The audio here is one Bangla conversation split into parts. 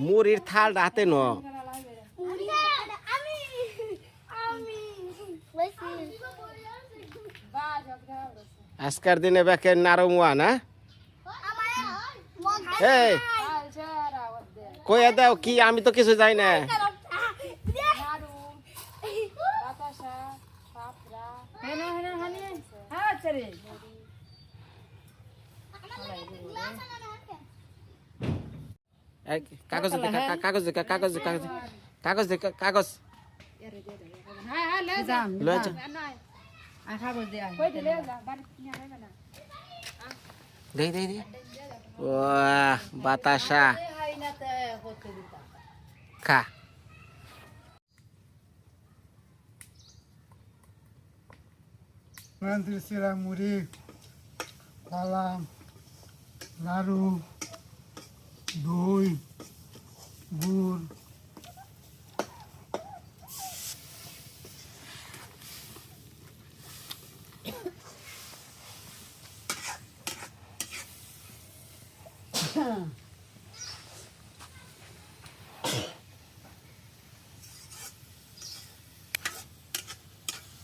মুড়ির থাল রাতে ন। আজকের দিনে বেকে নারমুয়া না? কয়ে দাও কি আমি তো কিছু যাই না হেনা হেনা হানি হ্যাঁ চলে এই, কাগজ কাগজ কাগজ কাগজ কাগজ কাগজ। বাতাসা। খা। মুড়ি কলা নাড়ু দই গুড়।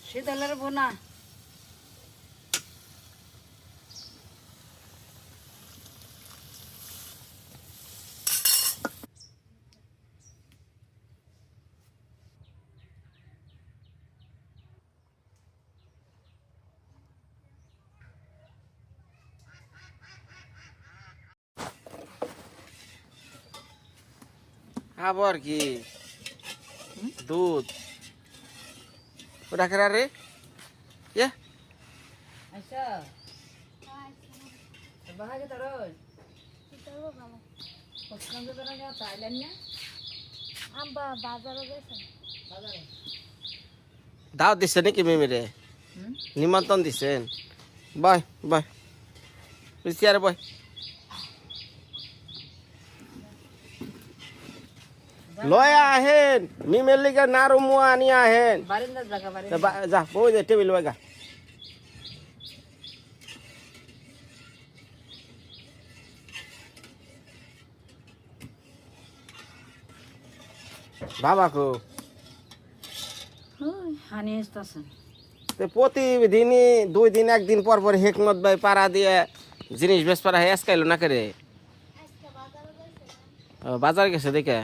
শীতলের বোনা। আবার কি। দুধ। ওটা খেরা রে দাও দিছে নাকি মেমিরে? নিমন্ত্রণ দিছেন। বয় বয় চেয়ারে বয়। লয় আহেন মিমের লিগে নারু মুয়া নিয়ে আহেন বারিন্দার জায়গা তা বারিন্দা বা- যা বই দে টেবিল বাগা বাবা কো হানি আসতেছেন তো প্রতিদিনই দুই দিন একদিন পর পর হেকমত ভাই পাড়া দিয়ে জিনিস বেশ পাড়া হয়ে আজকাইলো না করে ও, বাজার গেছে দেখে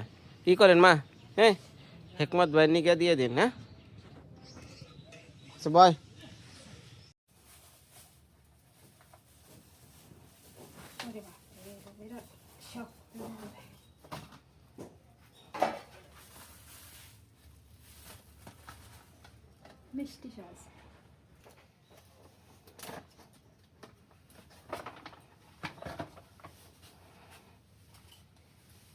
কি করেন মা? হ্যাঁ? হেকমত ভাই নিকে দিয়ে দিন হ্যাঁ? আচ্ছা,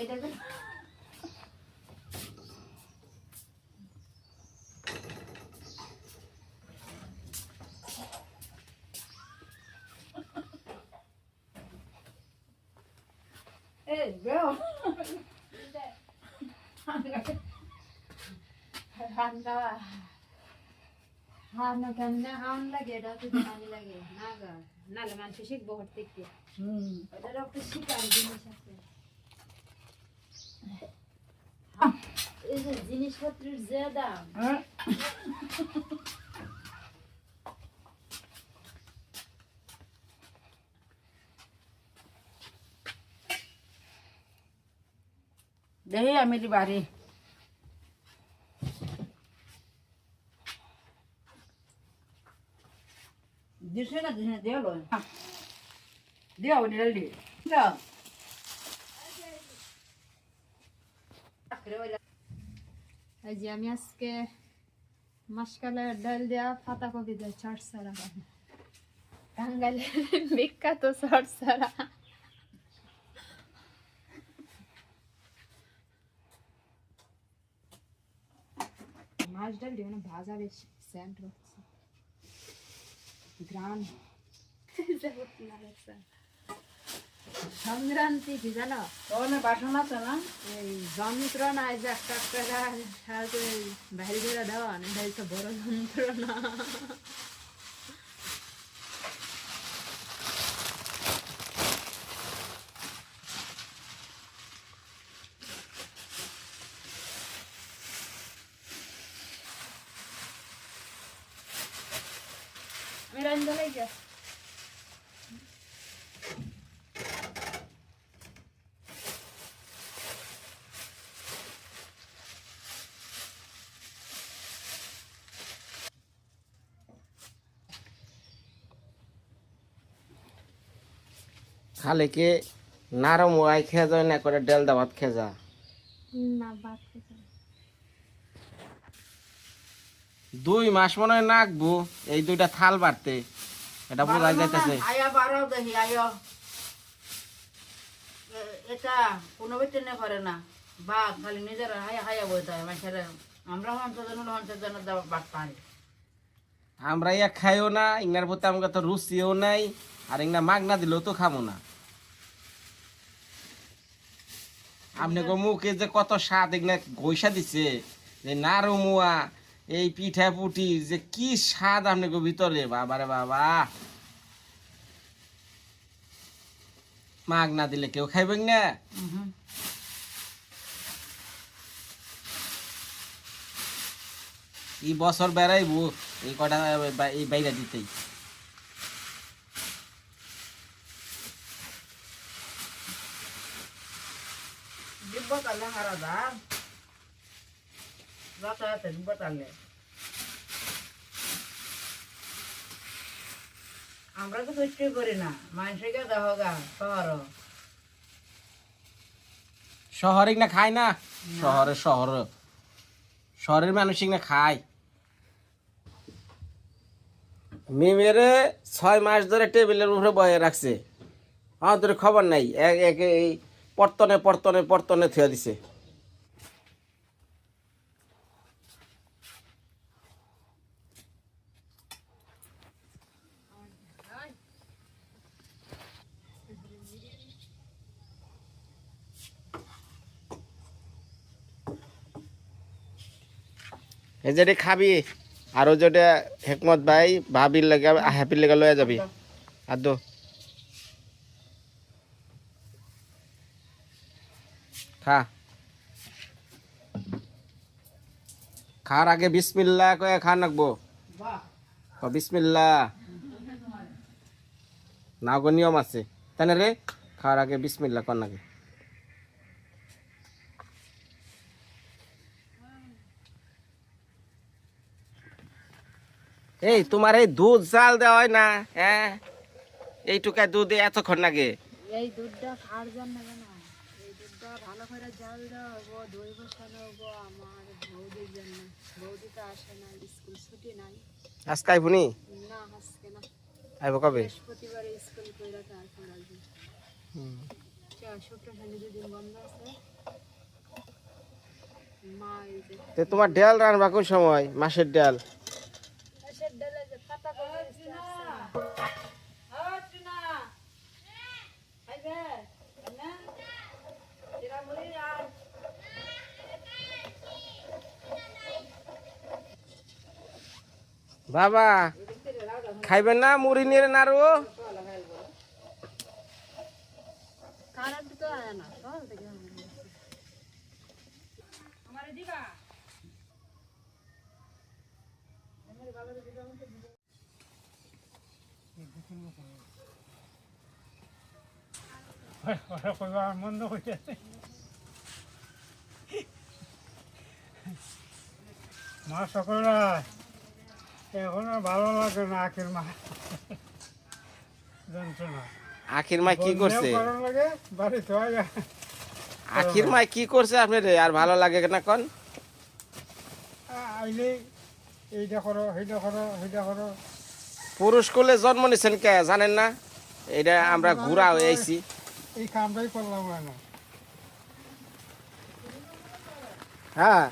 এটাকে এই বেও ঠান্ডা। ঠান্ডা হাউন লাগে এটা তো জানি লাগে। না গা নালে মানুষ শিখব হট থেকে। হুম। শিকার জিনিস আছে এই যে জিনিসপত্রের যে দাম হ্যাঁ দেখি আমি বাড়ি দিছে না দিছে দেও লো দেও দিল দি দাও এই যে আমি আজকে মাসকালের ডাল দেওয়া পাতা কপি দেয় চট সারা টাঙ্গাইলের বিখ্যাত চট মাছ ডাল দিয়ে মানে ভাজা বেশি স্যান্ড হচ্ছে। গ্রাম সংক্রান্তি কি জানো? ওখানে বাসন আছে না? এই যন্ত্রণা এই যে একটা একটা বাইরে করে দেওয়া না এটা হচ্ছে বড় যন্ত্রণা আমি রান্না লাগে খালে কি নারম ওয়াই খেয়ে যায় না করে ডেল দাবাত খেয়ে যা না ভাত দুই মাস মনে হয় নাকবো এই দুইটা থাল বাড়তে। এটা বোঝা যাইতেছে। আয়া বারো দেখি আয়। এটা কোনো বেতনে করে না। খালি নিজের হায়া হায়া বইতে হয় মানুষের আমরা আমরা ইয়া খাইও না ইংনার প্রতি আমাকে তো রুচিও নাই আর ইংনা মাগনা দিলেও তো খাব না। আপনি মুখে যে কত স্বাদ, এগুলা গৈসা দিছে। যে নারমুয়া এই পিঠা পুটি, যে কি স্বাদ আপনি ভিতরে। বাবারে বাবা। মাগ না দিলে কেউ খাইবেন না। এই বছর বেড়াইবো, এই কটা, এই বাইরে দিতেই দিব্য তালে হারা দাম যাতায়াতে দিব্য তালে আমরা তো কিছুই করি না। দেহ গা শহর শহরে না খায় না? শহরে শহর। শহরের না খায়? মেমেরে ছয় মাস ধরে টেবিলের উপরে বয়ে রাখছে। আমার তোর খবর নাই। এক এক এই পর্তনে পর্তনে পর্তনে থুয়া দিছে। এই যেটি খাবি আরও যেটা হেকমত ভাই ভাবির লেগে হ্যাপির লেগে লয়ে যাবি। আর দো। খা। খার আগে বিসমিল্লা কয়ে খা নাকবো বাহ ক বিসমিল্লা নাও নিয়ম আছে। তাই রে খাওয়ার আগে বিসমিল্লা কর নাকি এই তোমার এই দুধ জাল দেওয়া হয় না হ্যাঁ? এইটুকায় দুধ এতক্ষণ লাগে এই দুধটা খাওয়ার জন্য না এই দুধটা ভালো করে জাল দেওয়া হব দই বসানো হব আমার বৌদির জন্য। বৌদি তো আসে না স্কুল ছুটি নাই। আজকে আইবুনি না? আজকে না। আইব কবে? বৃহস্পতিবারে স্কুল করে তারপর আসবে চা- শুক্র শনি দুদিন বন্ধ আছে। মা এই যে তোমার ডাল রান্না কোন সময়? মাসের ডাল? দিচ্ছে আসছে বাবা খাইবেন না মুড়ি নিয়ে নাড়ু কারেন্ট তো আয় না সকাল থেকে আমি বলছি। ওরা কইবার মন্দ হইতে মা সকলরা এখন আর ভালো লাগে না আখের মা যন্ত্রণা আখির মা কি করছে হয়। আখির মা কি করছে আপনি রে? আর ভালো লাগে না কোন? আইলে এইটা করো সেইটা করো সেইটা করো। পুরুষ কোলে জন্ম নিছেন কে জানেন না? এটা আমরা ঘুরা হয়ে আইছি। এই কামটাই করলাম না হ্যাঁ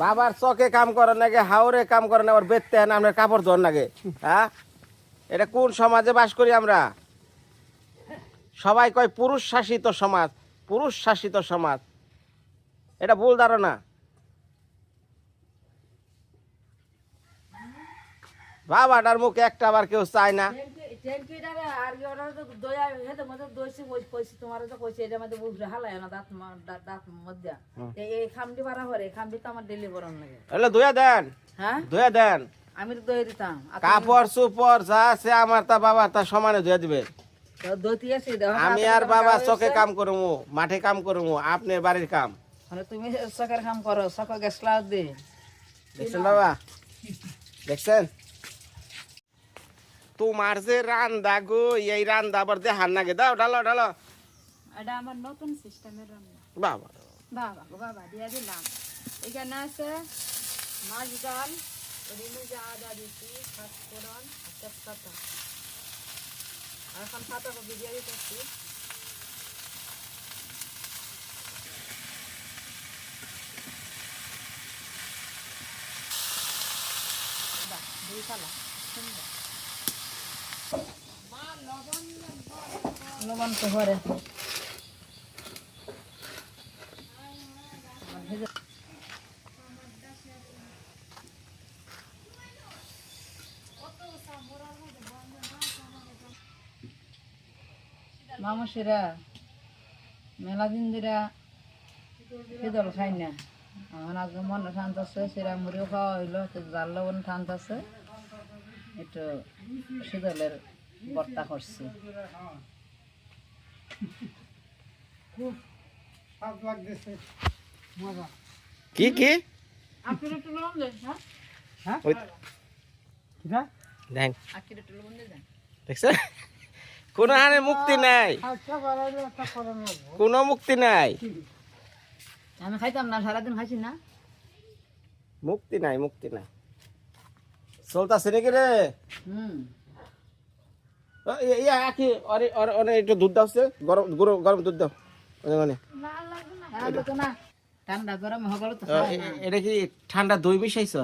বাবার চকে কাম করেন নাকি, হাওরে কাম করেন আবার বেচতে হেন আপনার কাপড় ধর নাকি? হ্যাঁ? এটা কোন সমাজে বাস করি আমরা? সবাই কয় পুরুষ শাসিত সমাজ পুরুষ শাসিত সমাজ। এটা ভুল ধারণা। বাবাটার মুখে একটা আবার কেউ চায় না। টেনকিটারে আর ওরা তো দয়া হেতে মধ্যে দইছি কই কইছি তোমার তো কইছি এটা মধ্যে বুঝলে হালায় না দাঁত মধ্যে। এই এই খামটি বাড়া হরে খামটি তো আমার ডেলি বরণ লাগে। এলে দেন। হ্যাঁ? দেন। আমি তো দিতাম। কাপড় যা আছে আমার তা বাবা তা সমানে দইতে আমি আর বাবা চকে কাম করব মাঠে কাম করব আপনার বাড়ির কাম। মানে তুমি চকের কাম করো চকে দে। দেখছেন বাবা? দেখছেন? তোমার যে রান্দা গো এই রান্দা আবার দেখার নাগে। দাও ঢালো ঢালো। এটা আমার নতুন সিস্টেমের রান্না বাবা বাবা বাবা দিয়ে দিলাম। এখানে আছে মাছ ডাল রিমুজে আদা দিচ্ছি পাঁচফোড়ন তেজপাতা আর এখন পাতাকপি দিয়ে দিতেছি। দুই ফালা সুন্দর। লবণ তো মামুসিরা মেলা দিন দিরা শীতল খাই না। আমার আজকে মন ঠান্ড আছে, সেরা মুড়িও খাওয়া হইল জাল লবণ ঠান্ড আছে, একটু শীতলের বর্তা করছি। খুব স্বাদ লাগতেছে মজা। কি কি? আপনি একটু লবণ দেন হ্যাঁ? একটু লবণ দেন। কোনো হারে মুক্তি নাই। কোনো মুক্তি নাই। আমি খাইতাম না সারাদিন খাইছি না। মুক্তি নাই মুক্তি নাই। চলতাছে নাকি রে? ও, ইয়া, ইয়া অরে অরে অরে একটু দুধ দাও সে। গরম গরম গরম দুধ দাও। মানে। ঠান্ডা গরম হগল তো। এটা কি ঠান্ডা দই মিশাইছ?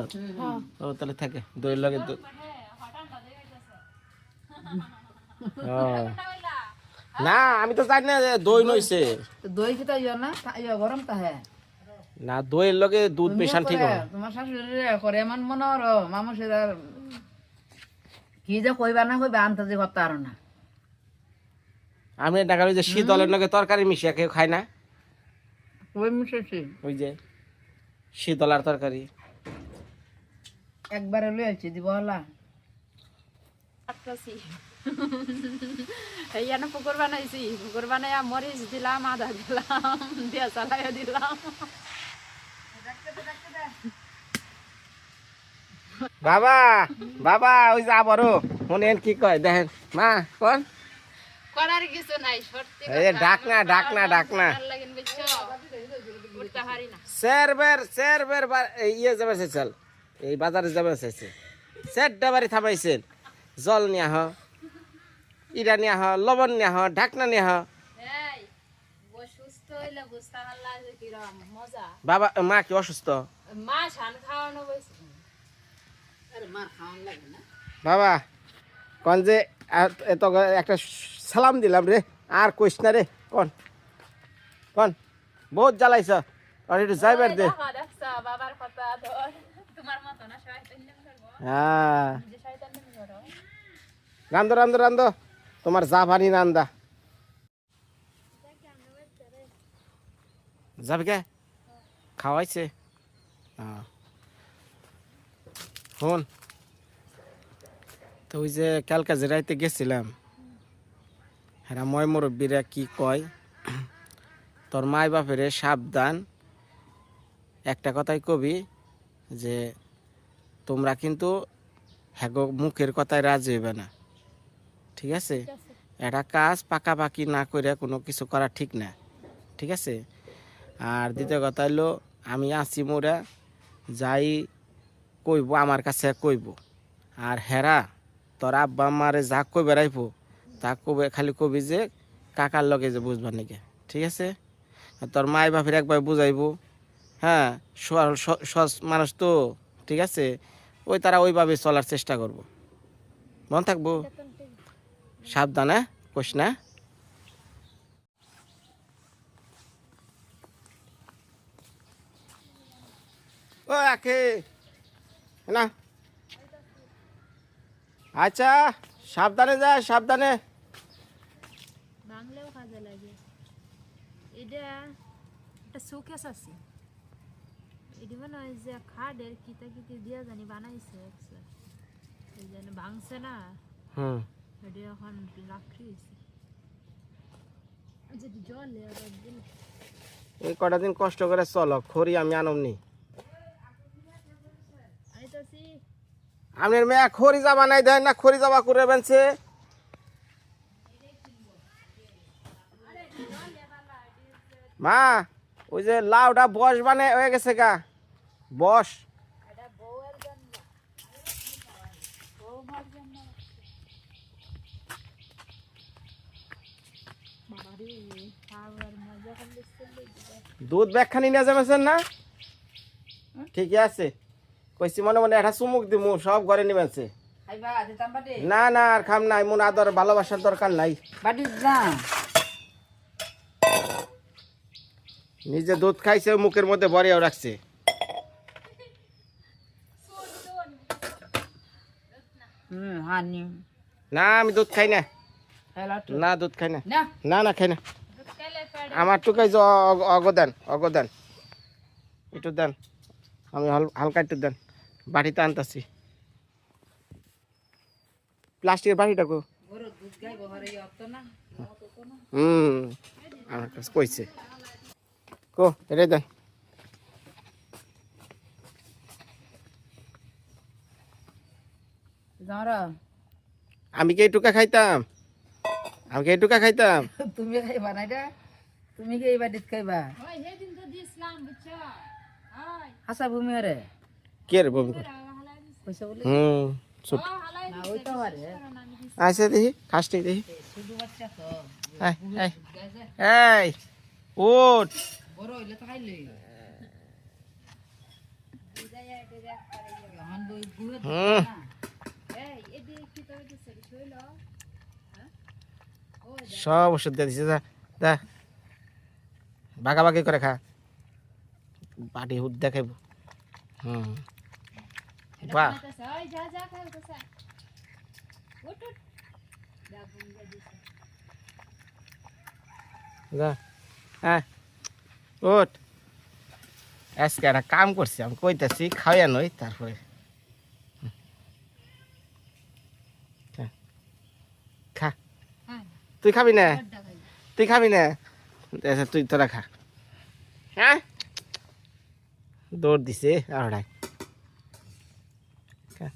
ও তাহলে থাকে দই লাগে দুধ। না আমি তো জানি না দই নইছে। দই কি তাই না? গরম তা হ্যাঁ না দইয়ের লগে দুধ মেশান ঠিক হবে তোমার শাশুড়ি করে এমন মনে হলো মামুসের আর কি যে কইবা না কইবা আনতে যে কথা আর না। আমি দেখা যে শীতলের লগে তরকারি মিশিয়ে কেউ খায় না। ওই মিশেছি ওই যে শীতলার তরকারি। একবারে লই আছি দিব হলা। কাটতেছি এই পুকুর বানাইছি পুকুর বানাইয়া মরিচ দিলাম আদা দিলাম দিয়ে চালাইয়া দিলাম। বাবা বাবা ওই যে আবারও। শুনেন কি কয় দেখেন। মা কোন? করার কিছু নাই সত্যি এই যে ডাক না ডাক না ডাক না। ভালো লাগেন বুঝছ? উঠতে পারি না। স্যার বের স্যার বের বা- এই ইয়ে যাবে চল। এই বাজারে যাবে চাইছে স্যার ডাবারি থামাইছেন। জল নিয়া হ ইরা নিয়া হ লবণ নিয়া হ ঢাকনা নিয়া হ। বাবা মা কি অসুস্থ? মা খাওয়ানো বসে আরে মার খাওয়ান লাগে না বাবা কন যে এত- একটা সালাম দিলাম রে। আর কইস না রে কন। কন বহুত জ্বালাইছ। আর একটু যাইবার দে। হ্যাঁ। যে রান্ধো রান্ধো রান্ধো। তোমার যা ভানি রান্দা যাবে কে? খাওয়াইছে। হ্যাঁ। শোন। তো ওই যে কালকা যে রাইতে গেছিলাম হ্যাঁ ময় মুরব্বীরা কি কয় তোর মাই বাপেরে সাবধান। একটা কথাই কবি যে তোমরা কিন্তু হ্যাঁ মুখের কথায় রাজি হইবে না। ঠিক আছে? এটা কাজ পাকাপাকি না করে কোনো কিছু করা ঠিক না। ঠিক আছে? আর দ্বিতীয় কথা হলো আমি আছি মোরা যাই কইব, আমার কাছে কইব। আর হেরা, তোর আব্বা আমারে যা কই বেড়াইব তা কবে খালি কবি যে কাকার লগে যে বুঝবার নাকি ঠিক আছে? তোর মাই বাপের একবার বুঝাইব হ্যাঁ? সরল স- সহজ মানুষ তো, ঠিক আছে? ওই তারা ওইভাবে চলার চেষ্টা করব। মন থাকব? সাবধানে কোস না? ও আকে না? আচ্ছা সাবধানে যা সাবধানে। বাংলাও কাজে লাগে। এটা একটা শোকেস আছে। এটা মনে হয় যে খাটের কিতা কিতে দিয়া জানি বানাইছে একসা এই জন্য ভাঙছে না। হুম। এটা এখন যদি জল এই কটা দিন কষ্ট করে চলো খড়ি আমি আনমনি আইতাছি আপনার মেয়ে খড়ি জামা নাই দেয় না, খড়ি জামা করে বেনছে। মা, ওই যে লাউটা বস বানে হয়ে গেছে গা। বস। দুধ ব্যাগখানি নিয়ে যাবেন না? ঠিকই আছে। কইছি মনে মনে একটা চুমুক দিমু সব ঘরে নিবেছে না না আর খাম নাই মন আদর ভালোবাসার দরকার নাই। নিজে দুধ খাইছে মুখের মধ্যে ভরিয়াও রাখছে। না আমি দুধ খাই না। না দুধ খাই না। না। না না খাই না। আমার টুকাই অগ- অগদান অগদান। একটু দেন। আমি হাল- হালকা একটু দেন। বাটিতে আনতাছি। প্লাস্টিকের বাটিটা অত হুম আমার কাছে কইছে। কো এটা দেন আমি কি এইটুকা খাইতাম? আমি কি এইটুকা খাইতাম? তুমি খাইবা না এটা? তুমি কি এই বাটিত খাইবা? হাসা ভূমি হরে। কে রে বমি হুম হরে আচ্ছা দেখি খাসটি দেখি। এই, গুড়ে হুম। সব ওষুধ দিয়ে দিছে যা দা বাগাবাগি করে খা। বাড়ি হুদ দেখাইব। হুম। বাহ। হ্যাঁ। উঠ। আজকে একটা কাম করছি, আমি কইতাছি খাওয়া নই তারপরে। হুম। খা। হ্যাঁ তুই খাবি না? তুই খাবি না? আচ্ছা তুই তোরা খা। হ্যাঁ? দৌড় দিছে আড়াই খা।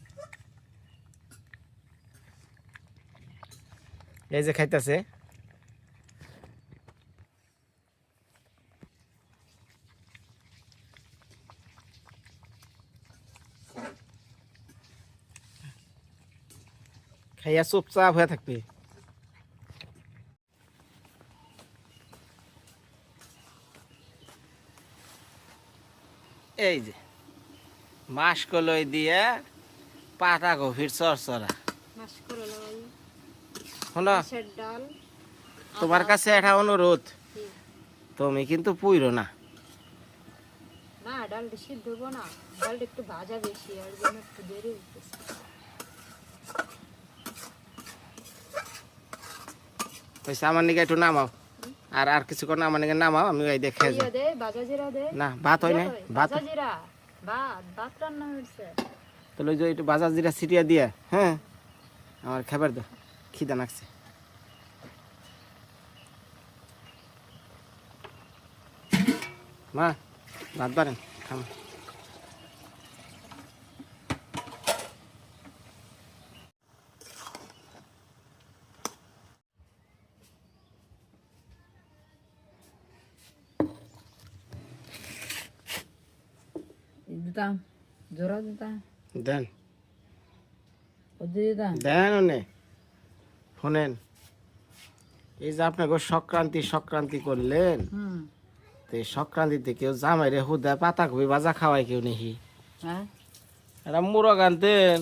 এই যে খাইতেছে। খাইয়া চুপচাপ হয়ে থাকবি। এই যে মাসকলই দিয়ে পাতা গভীর চরচরা। তোমার কাছে একটা অনুরোধ। তুমি কিন্তু পুইরো না। না ডালটা সিদ্ধ হব না। ডালটা একটু ভাজা বেশি আর জন্য একটু দেরি হইতেছে। পয়সা আমার নিকে একটু নামাও। আর আর আমার নিকে নামাও আমি দেখে না ভাত হয় না ভাত। তাহলে একটু বাজার জিরা ছিটিয়া দিয়ে হ্যাঁ? আমার খাবার দাও। খিদা লাগছে মা ভাত বারেন খাম দিতাম জোরা দিতাম দেন ও দিয়ে দাম দেন ওনে শোনেন এই যে আপনাকে সংক্রান্তি সংক্রান্তি করলেন তো এই সংক্রান্তিতে কেউ জামাই রে হুদা পাতা কবি ভাজা খাওয়াই কেউ নেহি। হ্যাঁ। এটা মুরগ আনতেন।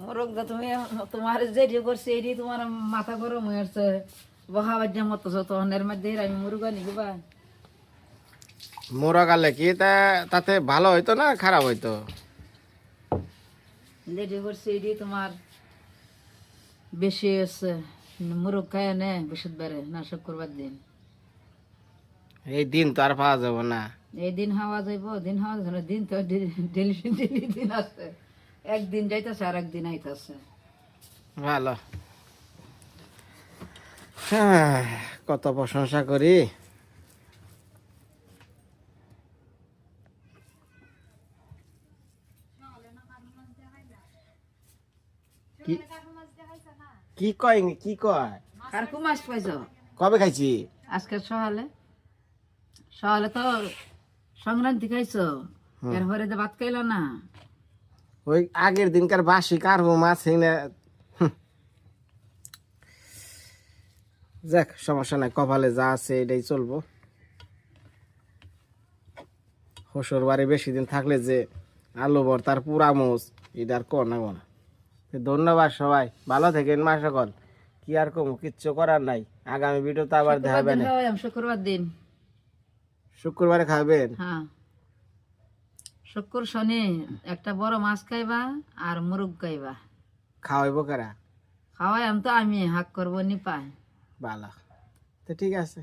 মোরগ দা তুমি তোমার করছে এটি তোমার মাথা গরম হয়েছে বহা বাজ্যা মতো তহনের মধ্যে আমি মুরগা বা? আনলে কি তা তাতে ভালো হইতো না খারাপ হইতো? তোমার বেশি আছে মুরগ খায় নে বেশি বেড়ে নাশক করবার দিন। এই দিন তো আর পাওয়া যাবে না। এই দিন হাওয়া যাইব দিন হাওয়া যাবে দিন তো ডেলি ডেলি দিন আছে একদিন যাইতেছে আর একদিন আইতেছে। ভালো। হ্যাঁ, কত প্রশংসা করি। কি- কি কয় কি কয়? আর কু মাছ পাইছ? কবে খাইছি? আজকে সকালে। সকালে তো সংক্রান্তি খাইছ। এরপরে তো ভাত খাইল না। ওই আগের দিনকার বাসি কারবো মাছ এনে যাক সমস্যা নাই কপালে যা আছে এটাই চলবো। শ্বশুর বাড়ি বেশি দিন থাকলে যে আলু ভর্তার পুরা মোষ এটা আর কর না ধন্যবাদ সবাই ভালো থাকেন মা সকল। কি আর কম কিচ্ছু করার নাই। আগামী ভিডিও তো আবার দেখাবেন শুক্রবার দিন শুক্রবারে খাবেন? হ্যাঁ। শুক্র শনি একটা বড় মাছ খাইবা আর মুরগ খাইবা। খাওয়াইবো কারা? খাওয়াই আমি তো আমি হাক করব নি পাই ভালো তো ঠিক আছে।